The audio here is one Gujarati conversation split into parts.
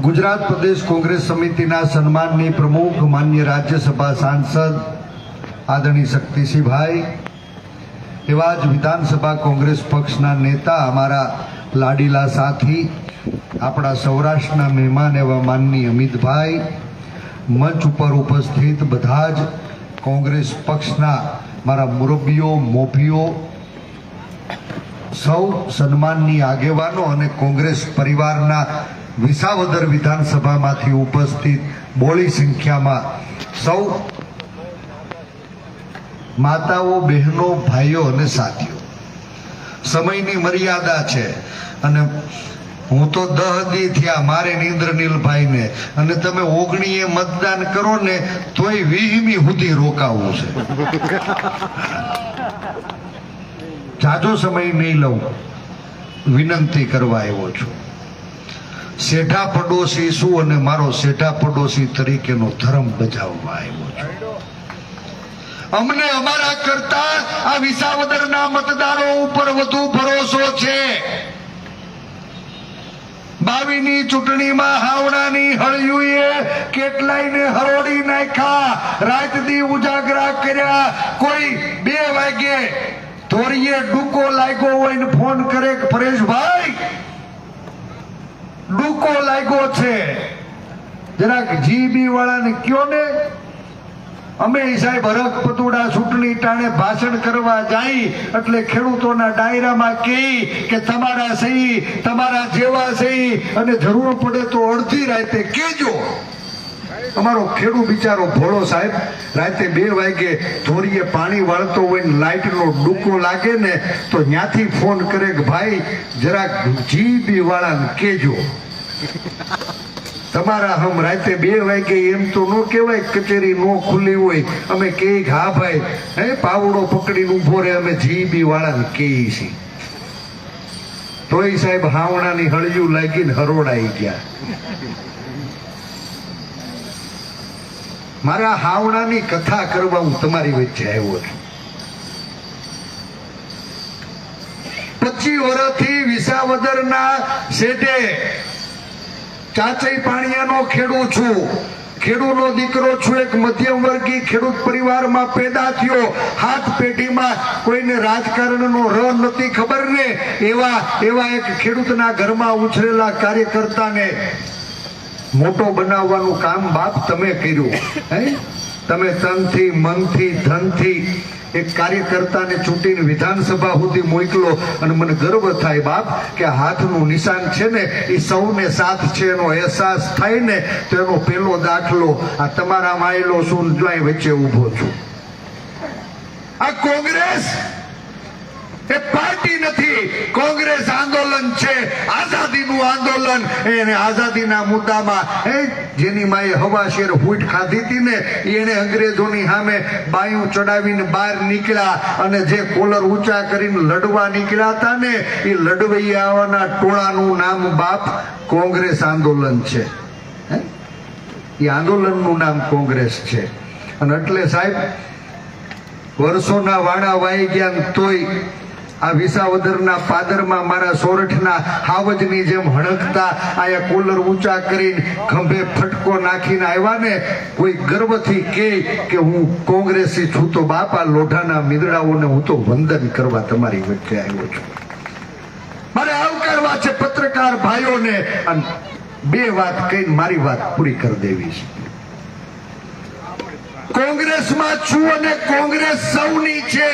ગુજરાત પ્રદેશ કોંગ્રેસ સમિતિના સન્માનની પ્રમુખ માન્ય રાજ્યસભા સાંસદ આદરણીય શક્તિસિંહભાઈ, એવા જ વિધાનસભા કોંગ્રેસ પક્ષના નેતા અમારા લાડીલા સાથી, આપણા સૌરાષ્ટ્રના મહેમાન એવા માનની અમિતભાઈ, મંચ ઉપર ઉપસ્થિત બધા જ કોંગ્રેસ પક્ષના મારા મુરબ્બીઓ મોભીઓ, સૌ સન્માનની આગેવાનો અને કોંગ્રેસ પરિવારના વિસાવદર વિધાનસભામાંથી ઉપસ્થિત બોળી સંખ્યામાં સૌ માતાઓ, બહેનો, ભાઈઓ અને સાથીઓ. સમયની મર્યાદા છે અને હું તો દહ દી થયા મારે નીંદ્રનીલભાઈને અને તમે ઓગણીએ મતદાન કરો ને તોય વીહમી સુધી રોકાવું છે. જાજો સમય નહીં લઉં. વિનંતી કરવા આવ્યો છું. શેઠા પડોશી શું અને મારો શેઠા પડોશી તરીકેનો ધર્મ બજાવવા આવ્યો છું. અમને અમારા કરતા આ વિસાવદરના મતદારો ઉપર વધુ ભરોસો છે. બાવીની ચૂંટણીમાં હાવડાની હળિયુએ કેટલાયને હરોડી નાખ્યા, રાત દી ઉજાગરા કર્યા, કોઈ બે વાગે ધોરીએ ડૂકો લાગ્યો હોય ને ફોન કરે પરેશભાઈ ડૂકો લાગ્યો છે. જરાક જીબી વાળાને કયો ને? અમે સાહેબ હરખ પતુડા ચૂંટણી ટાણે ભાષણ કરવા જાય એટલે ખેડૂતોના ડાયરામાં કે કે તમારા સહી, તમારા જેવા સહી અને જરૂર પડે તો અડધી રાતે કેજો. અમારો ખેડૂત બિચારો ભોળો સાહેબ, રાતે બે વાગે ધોરીએ પાણી વાળતો હોય ને લાઇટનો ડૂકો લાગે ને તો ત્યાંથી ફોન કરે કે ભાઈ, જરાક જીબી વાળાને કેજો તમારા હમ રાતે બે વાગે એમ તો ન કહેવાય, કચેરી નો ખુલ્લી હોય. અમે કહે હા ભાઈ, હે, પાવડો પકડીને ઊભો રહે, અમે જીબી વાળાને કહીએ છીએ. તોય સાહેબ હાવણાની હળિયું લાગીને હરોડાઈ ગયા. મારા હાવણાની કથા કરવા હું તમારી વચ્ચે આવ્યો છું. પચીસ વર્ષથી વિસાવદરના શેઠે ચાચઈ પાણીયાનો ખેડૂત છું. ખેડૂતનો દીકરો છું, એક મધ્યમ વર્ગી ખેડૂત પરિવારમાં પેદા થયો. હાથ પેઢીમાં કોઈને રાજકારણનો ર નથી ખબર ને એવા એવા એક ખેડૂતના ઘરમાં ઉછરેલા કાર્યકર્તાને મોટો બનાવવાનું કામ બાપ તમે કર્યું, હે? તમે તનથી, મનથી, ધનથી એક કાર્યકર્તાને ચૂંટીને વિધાનસભા સુધી મોકલો અને મને ગર્વ થાય બાપ કે હાથનું નિશાન છે ને, એ સૌને સાથ છે, એનો અહેસાસ થાય ને, તો એનો પેલો દાખલો આ તમારા માયલો જોઈ વચ્ચે ઊભો છું. આ કોંગ્રેસ એ પાર્ટી નથી. કોંગ્રેસ આંદોલન છે. આઝાદીનું આંદોલન. એને આઝાદીના મુદ્દામાં એ જેની માએ હવા શેર ખાધી હતી ને એને અંગ્રેજોની સામે બાયું ચડાવીને બહાર નીકળ્યા અને જે કોલર ઊંચા કરીને લડવા નીકળ્યા હતા ને, એ લડવૈયાઓના ટોળાનું નામ બાપ કોંગ્રેસ આંદોલન છે? એ આંદોલનનું નામ કોંગ્રેસ છે. અને એટલે સાહેબ, વર્ષોના વાણા વાઈ ગયા તોય આ વિસાવદરના પાદરમાં મારા સોરઠના હાવજની જેમ હણકતા આયા કુલર ઊંચા કરીને ખંભે ફટકો નાખીને આવ્યા ને, કોઈ ગર્વથી કહે કે હું કોંગ્રેસી છું તો બાપા લોઢાના મીંદડાઓને હું તો વંદન કરવા તમારી વચ્ચે આવ્યો છું. મારે આવકારવા છે પત્રકાર ભાઈઓને અને બે વાત કહીને મારી વાત પૂરી કરી દેવી છે. કોંગ્રેસમાં છું અને કોંગ્રેસ સૌની છે.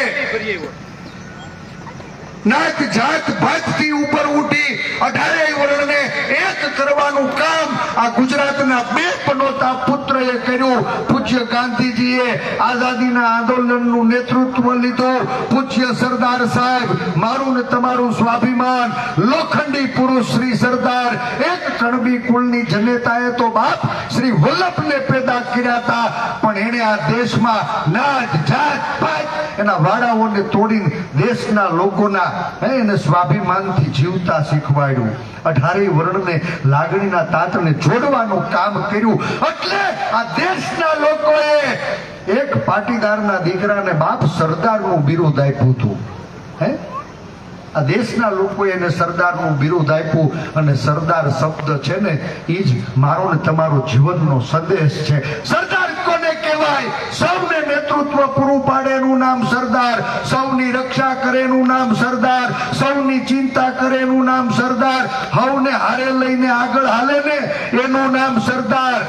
નાત જાત ભાતથી ઉપર ઉઠી અઢારેય વર્ણને એક કરવાનું કામ આ ગુજરાતના બે પનોતા પુત્રએ કર્યું. પૂજ્ય ગાંધીજીએ આઝાદીના આંદોલનનું નેતૃત્વ લીધું. પૂજ્ય સરદાર સાહેબ, મારું ને તમારું સ્વાભિમાન. લોખંડી પુરુષ શ્રી સરદાર, એક કણબી કુળની જનેતાએ તો બાપ શ્રી વલ્લભને પેદા કર્યા હતા, પણ એણે આ દેશમાં નાત જાત પાત એના વાડાઓને તોડીને દેશના લોકોના હે, એને સ્વાભિમાનથી જીવતા શીખવાડ્યું. અઢારે વર્ણને લાગણીના તાંતને જોડવાનું કામ કર્યું. એટલે આ દેશના લોકોએ એક પાટીદારના દીકરાને બાપ સરદારનું બિરુદ આપ્યું હતું. હે? આ દેશના લોકોએ એને સરદારનું બિરુદ આપ્યું અને સરદાર શબ્દ છે ને એ જ મારો ને તમારો જીવનનો સંદેશ છે. સરદાર કોને સૌને નેતૃત્વ પૂરું પાડે નામ સરદાર, સૌની રક્ષા કરે નામ સરદાર, સૌની ચિંતા કરે નામ સરદાર, હવને હારે લઈને આગળ હાલે ને એનું નામ સરદાર.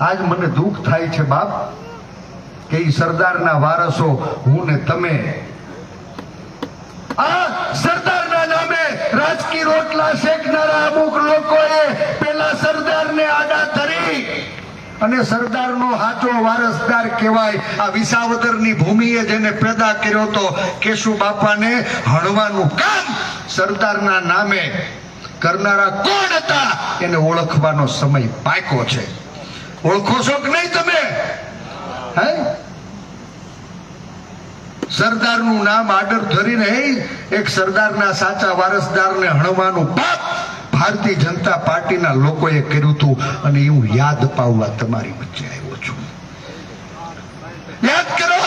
આજ મને દુઃખ થાય છે બાપ, કે ઈ સરદારના વારસો હું ને તમે. આ સરદારના નામે રાજકીય રોટલા શેકનારા અમુક લોકોએ પેલા સરદારને આડા ધરી. અને સરદારનો હાચો વારસદાર કહેવાય. આ વિસાવદરની ભૂમિએ જેને પેદા કર્યો તો કેશુ બાપાને હણવાનું કામ સરદારના નામે કરનારા કોણ હતા? એને ઓળખવાનો સમય પાકો છે. ઓળખો છો કે નહીં તમે? હે? સરદારનું નામ આડર ધરીને એક સરદારના સાચા વારસદારને હણવાનું પાપ ભારતીય જનતા પાર્ટીના લોકોએ કર્યું હતું અને હું યાદ પાવવા તમારી વચ્ચે આવ્યો છું. યાદ કરો.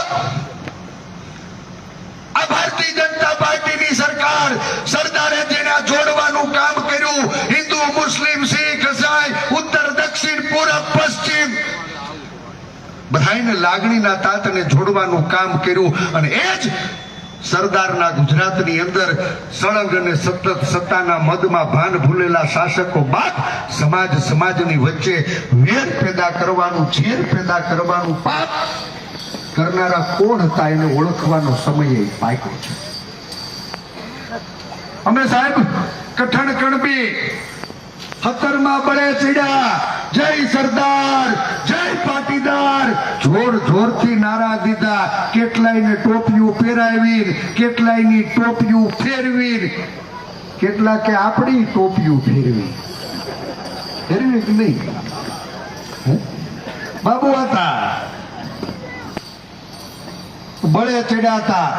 આ ભારતીય જનતા પાર્ટીની સરકાર સરદારે જેને જોડવાનું કામ કર્યું. હિન્દુ, મુસ્લિમ, શીખ, ઈસાઈ, ઉત્તર, દક્ષિણ પૂર્વ પશ્ચિમ. બધાને લાગણીના તાતને જોડવાનું કામ કર્યું અને એ જ સરદારના ગુજરાતની અંદર સળગ અને સતત સત્તાના મદમાં ભાન ભૂલેલા શાસકો બાદ સમાજ સમાજની વચ્ચે વેર પેદા કરવાનું, ઝેર પેદા કરવાનું પાપ કરનારા કોણ હતા એને ઓળખવાનો સમય પાક્યો છે. અમે સાહેબ કઠણ કણબી હતરમાં બળે ચડ્યા જય સરદાર, જય પાટીદાર. જોર જોરથી નારા દીધા. કેટલાયને ટોપિયું પહેરાવી કેટલાયની ટોપિયું ફેરવી કેટલા કે આપણી ટોપિયું ફેરવી. ફેરવી કે નહીં? બાબુ હતા. બળે ચડ્યા હતા.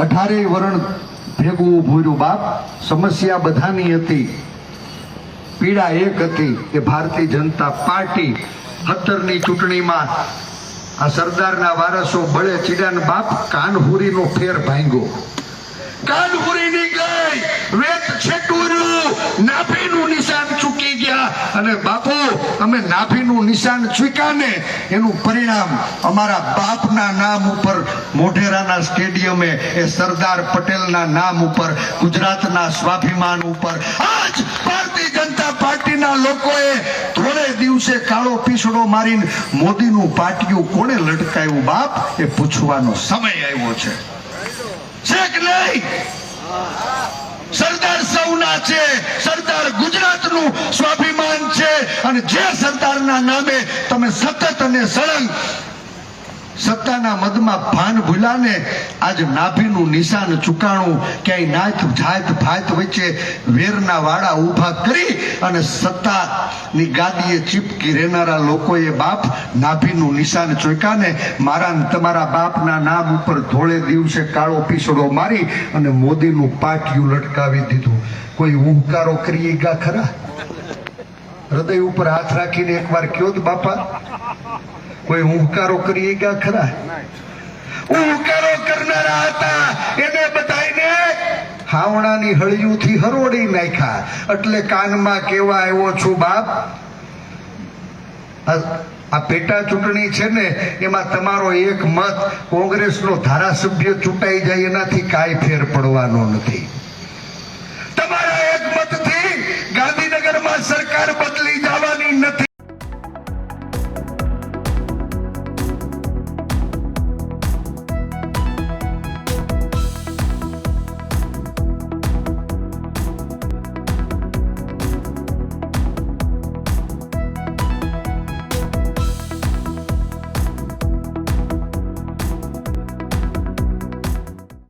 અઢારે વરણ ભેગું ઉભું બાપ, સમસ્યા બધાની હતી. પીડા એક હતી કે ભારતીય જનતા પાર્ટી હત્તરની ચૂંટણીમાં આ સરદારના વારસો બળે ચીડાને બાપ કાનહુરીનો ફેર ભાંગ્યો. કાનહુરીની ગઈ, વેત છેટુર્યું, નાભીનું નિશાન અને બાપુ, અમે નાભીનું નિશાન સ્વીકારને, એનું પરિણામ અમારા બાપના નામ ઉપર, મોઢેરાના સ્ટેડિયમે એ સરદાર પટેલના નામ ઉપર, ગુજરાતના સ્વાભિમાન ઉપર, આજ ભારતીય જનતા પાર્ટીના લોકોએ થોડે દિવસે કાળો પીસડો મારીને મોદીનું પાટિયું કોણે લટકાયું બાપ, એ પૂછવાનો સમય આવ્યો છે. છે નહીં! સ્વાભિમાન છે અને જે સરદારના નામે તમે સતત અને સળંગ સત્તાના મદમાં ભાન ભૂલાને આજ નાભીનું નિશાન ચુકાણું ક્યાંય નાથ જાત ભાત વચ્ચે વેરના વાડા ઊભા કરી અને સત્તાની ગાદીએ ચીપકી રહેનારા લોકોએ બાપ નાભીનું નિશાન ચોક્યાને મારા તમારા બાપના નામ ઉપર ધોળે દિવસે કાળો પીસડો મારી અને મોદીનું પાટિયું લટકાવી દીધું. કોઈ હુંકારો કરી ગા ખરા? હૃદય ઉપર હાથ રાખીને એકવાર કયો બાપા? કોઈ હુંકારો કરીએ ગયા ખરા? હુંકારો કરનારા હતા, એને બધાયને હાવણાની હળિયુંથી હરોડી નાખ્યા. એટલે કાનમાં કેવા આવ્યો છું, બાપ? આ પેટા ચૂંટણી છે ને, એમાં તમારો એક મત કોંગ્રેસનો ધારાસભ્ય ચૂંટાઈ જાય, એનાથી કાંઈ ફેર પડવાનો નથી.